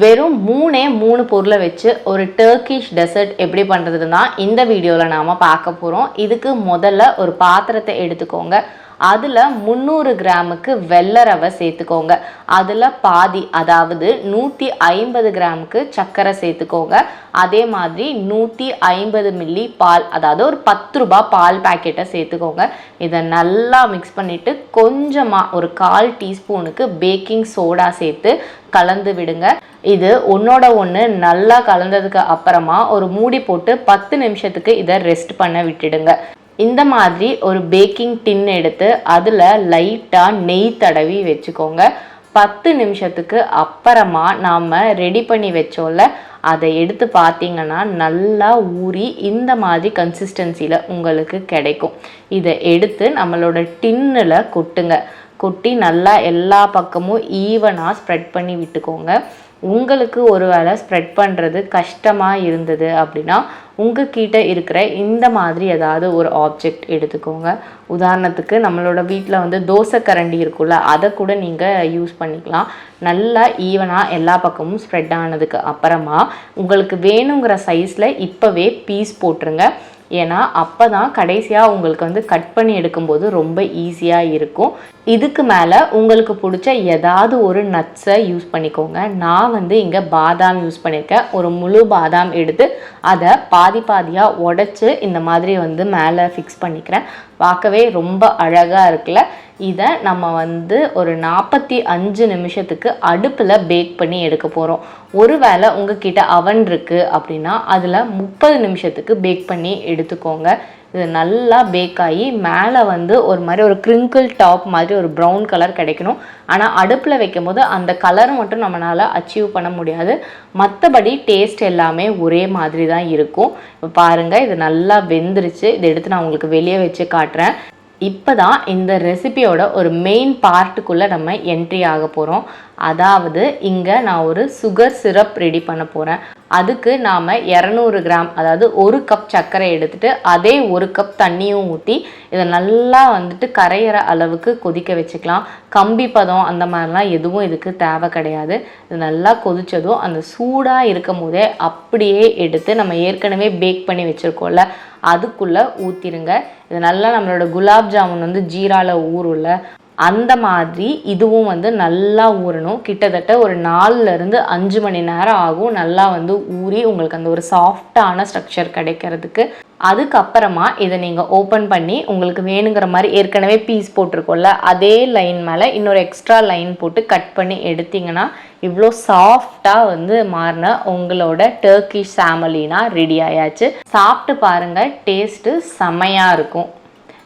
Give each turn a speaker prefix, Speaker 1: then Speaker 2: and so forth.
Speaker 1: வெறும் மூணே மூணு பொருளை வச்சு ஒரு டர்க்கிஷ் டெசர்ட் எப்படி பண்ணுறதுன்னு தான் இந்த வீடியோவில் நாம் பார்க்க போகிறோம் இதுக்கு முதல்ல ஒரு பாத்திரத்தை எடுத்துக்கோங்க. அதில் முந்நூறு கிராமுக்கு வெள்ளை ரவை சேர்த்துக்கோங்க. அதில் பாதி அதாவது நூற்றி ஐம்பது கிராமுக்கு சர்க்கரை சேர்த்துக்கோங்க. அதே மாதிரி நூற்றி ஐம்பது மில்லி பால் அதாவது ஒரு பத்து ரூபாய் பால் பாக்கெட்டை சேர்த்துக்கோங்க. இதை நல்லா மிக்ஸ் பண்ணிவிட்டு கொஞ்சமாக ஒரு கால் டீஸ்பூனுக்கு பேக்கிங் சோடா சேர்த்து கலந்து விடுங்க. இது ஒன்றோட ஒன்று நல்லா கலந்ததுக்கு அப்புறமா ஒரு மூடி போட்டு பத்து நிமிஷத்துக்கு இதை ரெஸ்ட் பண்ண விட்டுடுங்க. இந்த மாதிரி ஒரு பேக்கிங் டின் எடுத்து அதில் லைட்டாக நெய் தடவி வச்சுக்கோங்க. பத்து நிமிஷத்துக்கு அப்புறமா நாம் ரெடி பண்ணி வச்சோம்ல அதை எடுத்து பார்த்தீங்கன்னா நல்லா ஊறி இந்த மாதிரி கன்சிஸ்டன்சியில் உங்களுக்கு கிடைக்கும். இதை எடுத்து நம்மளோட டின்னில் கொட்டுங்க. கொட்டி நல்லா எல்லா பக்கமும் ஈவனாக ஸ்ப்ரெட் பண்ணி விட்டுக்கோங்க. உங்களுக்கு ஒரு வேளை ஸ்ப்ரெட் பண்ணுறது கஷ்டமாக இருந்தது அப்படின்னா உங்ககிட்ட இருக்கிற இந்த மாதிரி ஏதாவது ஒரு ஆப்ஜெக்ட் எடுத்துக்கோங்க. உதாரணத்துக்கு நம்மளோட வீட்டில் வந்து தோசை கரண்டி இருக்குல்ல அதை கூட நீங்கள் யூஸ் பண்ணிக்கலாம். நல்லா ஈவனாக எல்லா பக்கமும் ஸ்ப்ரெட் ஆனதுக்கு அப்புறமா உங்களுக்கு வேணுங்கிற சைஸில் இப்போவே பீஸ் போட்டுருங்க. ஏன்னா அப்போ தான் கடைசியாக உங்களுக்கு வந்து கட் பண்ணி எடுக்கும்போது ரொம்ப ஈஸியாக இருக்கும். இதுக்கு மேலே உங்களுக்கு பிடிச்ச ஏதாவது ஒரு நட்ஸை யூஸ் பண்ணிக்கோங்க. நான் வந்து இங்கே பாதாம் யூஸ் பண்ணியிருக்கேன் ஒரு முழு பாதாம் எடுத்து அதை பாதி பாதியாக உடச்சி இந்த மாதிரி வந்து மேலே ஃபிக்ஸ் பண்ணிக்கிறேன். பார்க்கவே ரொம்ப அழகாக இருக்குல்ல? இதை நம்ம வந்து ஒரு நாற்பத்தி அஞ்சு நிமிஷத்துக்கு அடுப்பில் பேக் பண்ணி எடுக்க போகிறோம் ஒருவேளை உங்ககிட்ட அவன் இருக்குது அப்படின்னா அதில் முப்பது நிமிஷத்துக்கு பேக் பண்ணி எடுத்துக்கோங்க. இது நல்லா பேக் ஆகி மேலே வந்து ஒரு மாதிரி ஒரு கிரிங்கிள் டாப் மாதிரி ஒரு ப்ரௌன் கலர் கிடைக்கணும். ஆனால் அடுப்பில் வைக்கும் போது அந்த கலர் மட்டும் நம்மளால் அச்சீவ் பண்ண முடியாது. மற்றபடி டேஸ்ட் எல்லாமே ஒரே மாதிரி தான் இருக்கும். இப்போ பாருங்கள் இது நல்லா வெந்துருச்சு. இதை எடுத்து நான் உங்களுக்கு வெளியே வச்சு காட்டுறேன். இப்போ தான் இந்த ரெசிபியோட ஒரு மெயின் பார்ட்டுக்குள்ளே நம்ம என்ட்ரி ஆக போகிறோம் அதாவது இங்கே நான் ஒரு சுகர் சிரப் ரெடி பண்ண போகிறேன் அதுக்கு நாம் இரநூறு கிராம் அதாவது ஒரு கப் சர்க்கரை எடுத்துட்டு அதே ஒரு கப் தண்ணியும் ஊற்றி இதை நல்லா வந்துட்டு கரையிற அளவுக்கு கொதிக்க வச்சுக்கலாம். கம்பி பதம் அந்த மாதிரிலாம் எதுவும் இதுக்கு தேவை கிடையாது. இது நல்லா கொதித்ததும் அந்த சூடாக இருக்கும் போதே அப்படியே எடுத்து நம்ம ஏற்கனவே பேக் பண்ணி வச்சுருக்கோம்ல அதுக்குள்ளே ஊற்றிருங்க இது நல்லா நம்மளோட குலாப் ஜாமுன் வந்து ஜீராவில் ஊறும்ல அந்த மாதிரி இதுவும் வந்து நல்லா ஊறணும். கிட்டத்தட்ட ஒரு நாலுலேருந்து அஞ்சு மணி நேரம் ஆகும் நல்லா வந்து ஊறி உங்களுக்கு அந்த ஒரு சாஃப்டான ஸ்ட்ரக்சர் கிடைக்கிறதுக்கு. அதுக்கப்புறமா இதை நீங்கள் ஓப்பன் பண்ணி உங்களுக்கு வேணுங்கிற மாதிரி ஏற்கனவே பீஸ் போட்டிருக்கோம்ல அதே லைன் மேலே இன்னொரு எக்ஸ்ட்ரா லைன் போட்டு கட் பண்ணி எடுத்தீங்கன்னா இவ்வளோ சாஃப்டாக வந்து மாறின உங்களோட டர்க்கிஷ் சாமலினா ரெடி ஆயாச்சு. சாப்பிட்டு பாருங்கள் டேஸ்ட்டு செமையாக இருக்கும்.